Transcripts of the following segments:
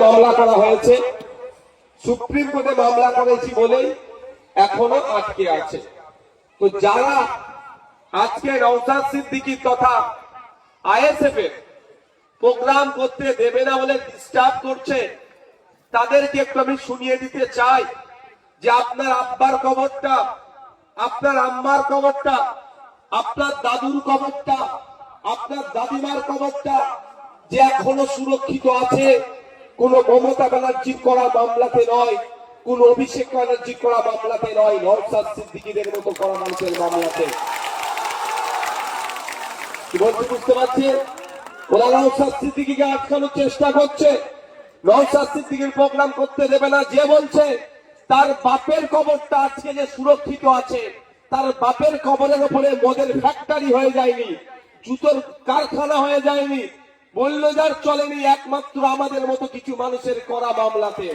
মামলা করা হয়েছে। সুপ্রিম কোর্টে মামলা করেছি বলেই এখনও আটকে আছে। তো যারা আজকে নৌসাদ সিদ্দিকী তথা আইএসএফ এর প্রোগ্রাম করতে দেবে না বলে ডিস্টার্ব করছে, তাদেরকে একটু আমি শুনিয়ে দিতে চাই যে আপনার আব্বার কবরটা, আপনার আম্মার কবরটা, আপনার দাদুর কবরটা, আপনার দাদিমার কবরটা যে এখনও সুরক্ষিত আছে কোন মমতা ব্যানার্জির করা মামলাতে নয়, কোন অভিষেক ব্যানার্জির করা মামলাতে নয় নরসাদ সিদ্দিকিদের মতো করা মানুষের মামলাতে। কি বলছি বুঝতে পারছেন ওরা নৌসাদ সিদ্দিকিকে আটকানোর চেষ্টা করছে। নৌসাদ সিদ্দিকির প্রোগ্রাম করতে দেবে না, যে বলছে, তার বাপের কবরটা আজকে যে সুরক্ষিত আছে, তার বাপের কবরের উপরে মদের ফ্যাক্টরি হয়ে যায়নি, জুতোর কারখানা হয়ে যায়নি মূল্যজার চলেনি একমাত্র আমাদের মতো কিছু মানুষের করা মামলাতে।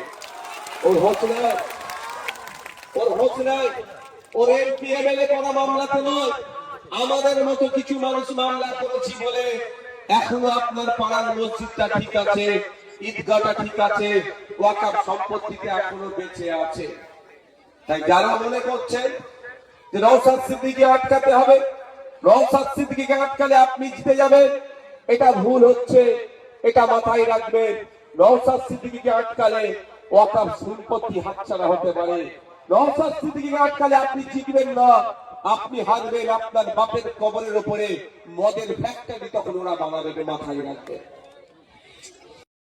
ওর হোস নাই। ওর হোস নাই। ওর এমপি, এমএলএ করা মামলাতে নয়। আমাদের মতো কিছু মানুষ মামলা করেছি বলে এখনও আপনার পাড়ার মসজিদটা ঠিক আছে, ঈদগাহটা ঠিক আছে, ওয়াকাব সম্পত্তিতে এখনও বেঁচে আছে। তাই যারা মনে করছেন যে নৌসাদ সিদ্দিকে আটকাতে হবে নৌসাদ সিদ্দিকে আটকালে আপনি জিতে যাবেন। এটা ভুল হচ্ছে, এটা মাথায় রাখবেন। নওসাদ সিদ্দিকীকে আটকালে ওয়াকাব সম্পত্তি হাতছাড়া হতে পারে। নওসাদ সিদ্দিকীকে আটকালে আপনি জিতবেন না, আপনি হারবেন আপনার বাপের কবরের উপরে। মদের ফ্যাক্টরি তখন ওরা বানাবে মাথায় রাখবেন